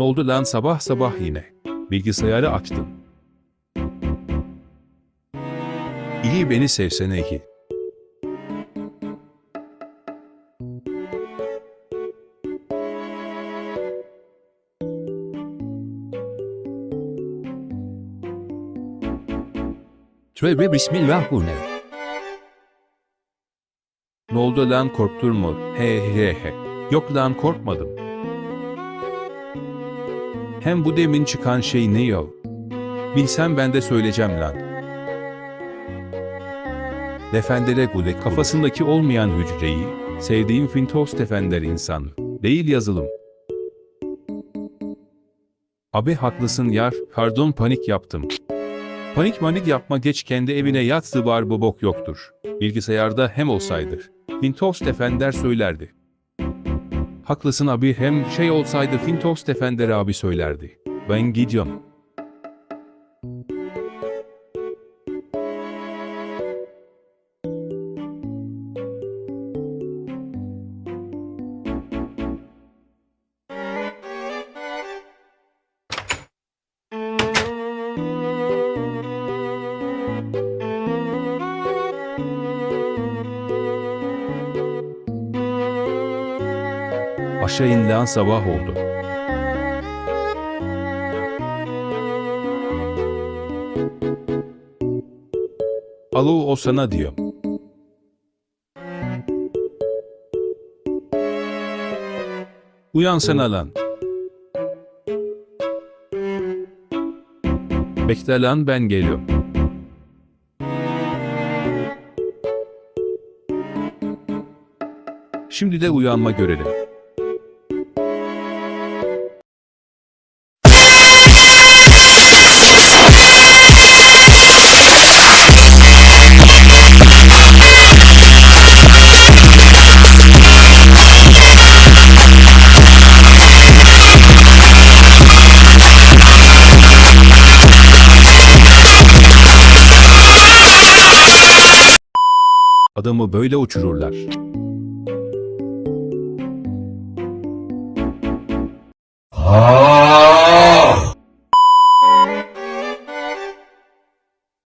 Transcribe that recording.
Ne oldu lan sabah sabah yine? Bilgisayarı açtın. İyi beni sevsene iyi. Tövbe bismillah bu ne? Ne oldu lan korktun mu? He he he. Yok lan korkmadım. Hem bu demin çıkan şey ne ya? Bilsem ben de söyleyeceğim lan. Defendere gule kafasındaki olmayan hücreyi, sevdiğim Fintos defender insanı, değil yazılım. Abi haklısın yar, pardon panik yaptım. Panik manik yapma geç kendi evine yattı var bu bok yoktur. Bilgisayarda hem olsaydı. Fintos Defender söylerdi. Haklısın abi hem şey olsaydı Fintos Defender abi söylerdi. Ben gidiyorum. Aşağı in lan sabah oldu. Alo o sana diyor. Uyansana lan. Bekle lan ben geliyorum. Şimdi de uyanma görelim. Adamı böyle uçururlar. Ah!